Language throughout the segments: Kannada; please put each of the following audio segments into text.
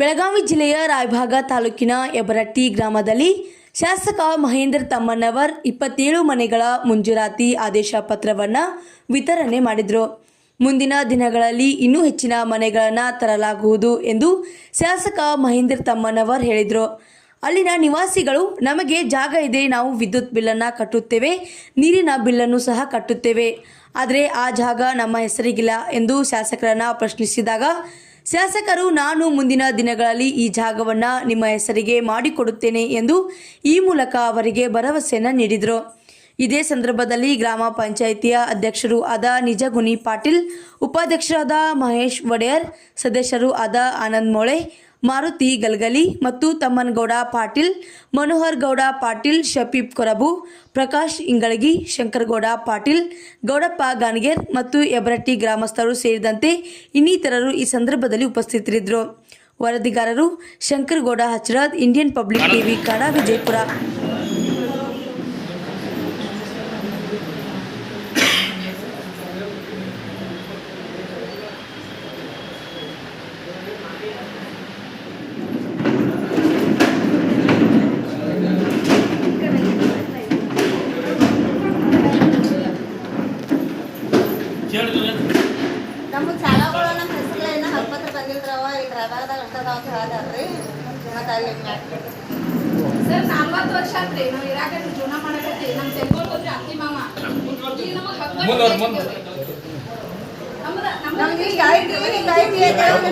ಬೆಳಗಾವಿ ಜಿಲ್ಲೆಯ ರಾಯಭಾಗ ತಾಲೂಕಿನ ಯಬರಟ್ಟಿ ಗ್ರಾಮದಲ್ಲಿ ಶಾಸಕ ಮಹೇಂದ್ರ ತಮ್ಮಣ್ಣವರ್ ಇಪ್ಪತ್ತೇಳು ಮನೆಗಳ ಮಂಜೂರಾತಿ ಆದೇಶ ಪತ್ರವನ್ನು ವಿತರಣೆ ಮಾಡಿದರು. ಮುಂದಿನ ದಿನಗಳಲ್ಲಿ ಇನ್ನೂ ಹೆಚ್ಚಿನ ಮನೆಗಳನ್ನು ತರಲಾಗುವುದು ಎಂದು ಶಾಸಕ ಮಹೇಂದ್ರ ತಮ್ಮಣ್ಣವರ್ ಹೇಳಿದರು. ಅಲ್ಲಿನ ನಿವಾಸಿಗಳು, ನಮಗೆ ಜಾಗ ಇದೆ, ನಾವು ವಿದ್ಯುತ್ ಬಿಲ್ಲನ್ನು ಕಟ್ಟುತ್ತೇವೆ, ನೀರಿನ ಬಿಲ್ಲನ್ನು ಸಹ ಕಟ್ಟುತ್ತೇವೆ. ಆದರೆ ಆ ಜಾಗ ನಮ್ಮ ಹೆಸರಿಗಿಲ್ಲ ಎಂದು ಶಾಸಕರನ್ನು ಪ್ರಶ್ನಿಸಿದಾಗ ಶಾಸಕರು, ನಾನು ಮುಂದಿನ ದಿನಗಳಲ್ಲಿ ಈ ಜಾಗವನ್ನು ನಿಮ್ಮ ಹೆಸರಿಗೆ ಮಾಡಿಕೊಡುತ್ತೇನೆ ಎಂದು ಈ ಮೂಲಕ ಅವರಿಗೆ ಭರವಸೆಯನ್ನು ನೀಡಿದರು. ಇದೇ ಸಂದರ್ಭದಲ್ಲಿ ಗ್ರಾಮ ಪಂಚಾಯಿತಿಯ ಅಧ್ಯಕ್ಷರು ಆದ ನಿಜಗುನಿ ಪಾಟೀಲ್, ಉಪಾಧ್ಯಕ್ಷರಾದ ಮಹೇಶ್ ಒಡೆಯರ್, ಸದಸ್ಯರು ಆದ ಆನಂದ್ ಮೋಳೆ ಮಾರುತಿ ಗಲ್ಗಲಿ ಮತ್ತು ತಮ್ಮನಗೌಡ ಪಾಟೀಲ್, ಮನೋಹರ್ ಗೌಡ ಪಾಟೀಲ್, ಶಫೀಬ್ ಕೊರಬು, ಪ್ರಕಾಶ್ ಇಂಗಳಗಿ, ಶಂಕರಗೌಡ ಪಾಟೀಲ್, ಗೌಡಪ್ಪ ಗಾನ್ಗೇರ್ ಮತ್ತು ಎಬರಟ್ಟಿ ಗ್ರಾಮಸ್ಥರು ಸೇರಿದಂತೆ ಇನ್ನಿತರರು ಈ ಸಂದರ್ಭದಲ್ಲಿ ಉಪಸ್ಥಿತರಿದ್ದರು. ವರದಿಗಾರರು Shankargouda Hachrad Indian public TV ಕಡ ವಿಜಯಪುರ. ನಮ್ಗೆ ಸಾಲಗಳು ನಮ್ಮ ಹೆಸರು ಏನೋ ಹಕ್ಕಪತ್ರ ಬಂದಿಲ್ರವ ಇಲ್ಲಿ ರಾಯಬಾಗದಾಗ ಅಂತದಾವ ಅಂತ ಹೇಳ್ದಾರ್ರಿ. ಮತ್ತೆ ಅಲ್ಲಿ ಸರ್ ನಲ್ವತ್ತು ವರ್ಷ ಆತ್ರಿ ನಾವು ಇರಾಕತ್ತಿ ಜೀವನ ಮಾಡಕತ್ತಿ. ನಮ್ಮ ತೆಂಗೋಲ್ ಹೋದ್ರಿ ಅತ್ತಿ ಮಾವ ಈಗ ನಮಗ್ ಹಕ್ಕ್ ಮುಂದ್ವರ್- ಮುಂದ್- ನಮ್ದ ನಮ್ಗೆ ಈಗ ಐತಿ ಈಗ ಐತಿ ಹೇಳಿ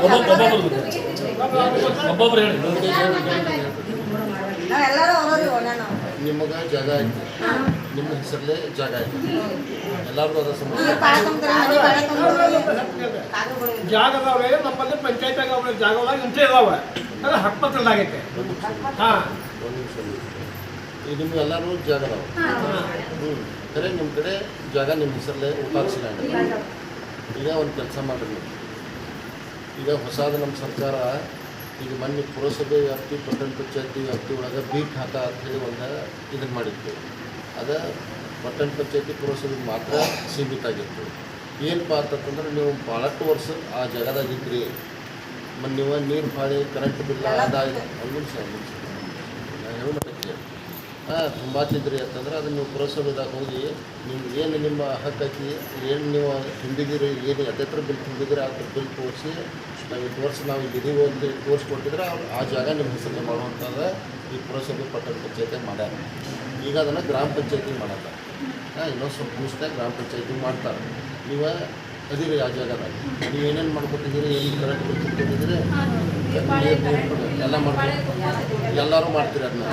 ಒಬ್ಬೊಬ್ರು ಹೇಳಿ. ನಾವೆಲ್ಲರೂ ನಾವು ನಿಮಗೆ ಜಾಗ ಐತಿ ನಿಮ್ಮ ಹೆಸರಲ್ಲೇ ಜಾಗ ಆಯ್ತು. ಎಲ್ಲರಿಗೂ ಅದ ಸಮಸ್ಯೆ ಈಗ ಪಾಳ ತುಂಬ್ತಾರೆ ಮನೆ ಪಾಳ ತುಂಬ್ತಾರೆ ಕಾಗಗಳು ಜಾಗ ಅದಾವೆ ನಮ್ಮಲ್ಲಿ ಪಂಚಾಯತ್ ಅವ್ರ ಜಾಗದಾಗ ಇಂಟ್ರಿ ಅದಾವ ಅದು ಹಕ್ಕಪತ್ರದಾಗೈತೆ ಹಾ. ಒಂದು ನಿಮಿಷ ಈಗ ನಿಮ್ಗೆ ಎಲ್ಲರೂ ಜಾಗ ಅದಾವೆ? ಹ್ಞೂ ಖರೆ ನಿಮ್ಮ ಕಡೆ ಜಾಗ ನಿಮ್ಮ ಹೆಸರಲ್ಲೇ ಉಪಾದಿಸಿಲ್ಲ ಈಗ ಒಂದು ಕೆಲಸ ಮಾಡಿರಿ ನೀವು. ಈಗ ಹೊಸಾದ ನಮ್ಮ ಸರ್ಕಾರ ಈಗ ಮೊನ್ನೆ ಪುರಸಭೆ ವ್ಯಾಪ್ತಿ ಪಟ್ಟಣ ಪಂಚಾಯತಿ ವ್ಯಾಪ್ತಿ ಒಳಗೆ ಬಿ ಅಂತ ಹೇಳಿ ಒಂದು ಇದನ್ನು ಮಾಡಿತ್ತು ಅದ ಪಟ್ಟಣ ಪಂಚಾಯತಿ ಪುರಸಭೆಗೆ ಮಾತ್ರ ಸೀಮಿತ ಆಗಿತ್ತು ಏನಪ್ಪ ಅಂತಂದ್ರೆ ನೀವು ಭಾಳಷ್ಟು ವರ್ಷ ಆ ಜಾಗದಾಗಿದ್ರಿ ನೀವು ನೀರು ಭಾಳ ಕರೆಂಟ್ ಬಿಲ್ ನಿಮಿಷ, ಒಂದು ನಿಮಿಷ. ನಾನು ತುಂಬ ತಿದ್ರಿ ಅಂತಂದ್ರೆ ಅದನ್ನು ನೀವು ಪುರಸಭೆದಾಗ ಹೋಗಿ ನಿಮ್ಗೆ ಏನು ನಿಮ್ಮ ಹಕ್ಕಿ ಏನು ನೀವು ತುಂಬಿದಿರಿ, ಏನು ಎತ್ತರ ಬಿಲ್ ತುಂಬಿದಿರಿ ಆ ಬಿಲ್ ತೋರಿಸಿ ನಾವು ತೋರಿಸಿ ನಾವು ಇಲ್ಲಿ ಇದೀವಿ ಅಂತ ತೋರಿಸ್ಕೊಟ್ಟಿದ್ರೆ ಆ ಜಾಗ ನಿಮ್ಮ ಹೆಸರು ಮಾಡುವಂಥದ್ದು ಈ ಪುರಸಭೆ ಪಟ್ಟಣ ಪಂಚಾಯತಿ ಮಾಡ್ಯಾರ. ಈಗ ಅದನ್ನು ಗ್ರಾಮ ಪಂಚಾಯತಿ ಮಾಡಲ್ಲ ಇನ್ನೊಂದು ಸ್ವಲ್ಪ ದಿವಸದಾಗ ಗ್ರಾಮ ಪಂಚಾಯತಿ ಮಾಡ್ತಾರೆ. ನೀವು ಅದಿರಿ ಆ ಜಾಗದಾಗ ನೀವು ಏನೇನು ಮಾಡ್ಕೊಟ್ಟಿದ್ದೀರಿ ಏನು ಕರೆಕ್ಟ್ ಕೊಟ್ಟಿದ್ದೀರಿ ಎಲ್ಲ ಮಾಡ್ಕೊಂಡು ಎಲ್ಲರೂ ಮಾಡ್ತೀರಿ ಅದನ್ನ.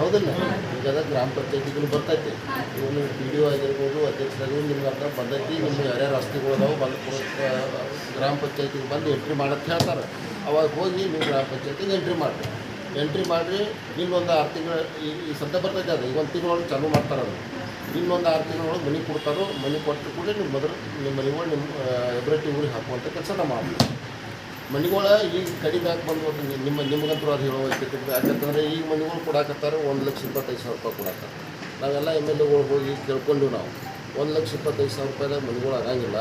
ಹೌದಲ್ಲ? ಈಗ ಅದ ಗ್ರಾಮ ಪಂಚಾಯತಿಗೂ ಬರ್ತೈತಿ. ಇವನು ಪಿ ಡಿ ಒ ಆಗಿರ್ಬೋದು ಅಧ್ಯಕ್ಷರಾಗಿ ನಿಮ್ಗೆ ಅರ್ಥ ಬಂದೈತಿ. ನಿಮ್ಮ ಯಾರ್ಯಾರು ಆಸ್ತಿಗಳು ಅದಾವೆ ಬಂದು ಗ್ರಾಮ ಪಂಚಾಯತಿಗೆ ಬಂದು ಎಂಟ್ರಿ ಮಾಡಕ್ಕೆ ಹೇಳ್ತಾರೆ. ಅವಾಗ ಹೋಗಿ ನೀವು ಗ್ರಾಮ ಪಂಚಾಯತಿಗೆ ಎಂಟ್ರಿ ಮಾಡಿರಿ. ಎಂಟ್ರಿ ಮಾಡಿರಿ ನಿಮ್ಮೊಂದು ಆರು ತಿಂಗಳು ಈ ಈ ಸದ್ಯ ಬರ್ತೈತೆ ಅದು. ಈಗ ಒಂದು ತಿಂಗಳೊಳಗೆ ಚಾಲೂ ಮಾಡ್ತಾರೆ ಅದು ಇನ್ನೊಂದು ಆರು ತಿಂಗಳೊಳಗೆ ಮನೆ ಕೊಡ್ತಾರೋ, ಮನೆ ಕೊಟ್ಟು ಕೂಡ ನೀವು ಮೊದಲು ನಿಮ್ಮ ಮನೆಗಳು ನಿಮ್ಮ ಎಬ್ರಟಿ ಊರಿಗೆ ಹಾಕುವಂಥ ಕೆಲಸ ನಾವು ಮಾಡ್ತೀವಿ. ಮನೆಗಳ ಈಗ ಕಡಿಮೆ ಹಾಕಿ ಬಂದು ನಿಮ್ಮ, ನಿಮಗಂತೂ ಅದು ಹೇಳೋ ಯಾಕಂತಂದರೆ ಈಗ ಮನೆಗಳು ಕೊಡಾಕತ್ತಾರೆ, ಒಂದು ಲಕ್ಷ ಇಪ್ಪತ್ತೈದು ಸಾವಿರ ರೂಪಾಯಿ ಕೊಡಾಕತ್ತಾರೆ. ನಾವೆಲ್ಲ ಎಂ ಎಲ್ ಎಗಳು ಹೋಗಿ ಕೇಳ್ಕೊಂಡು ನಾವು. ಒಂದು ಲಕ್ಷ ಇಪ್ಪತ್ತೈದು ಸಾವಿರ ರೂಪಾಯಿದಾಗ ಮನೆಗಳು ಆಗಂಗಿಲ್ಲ.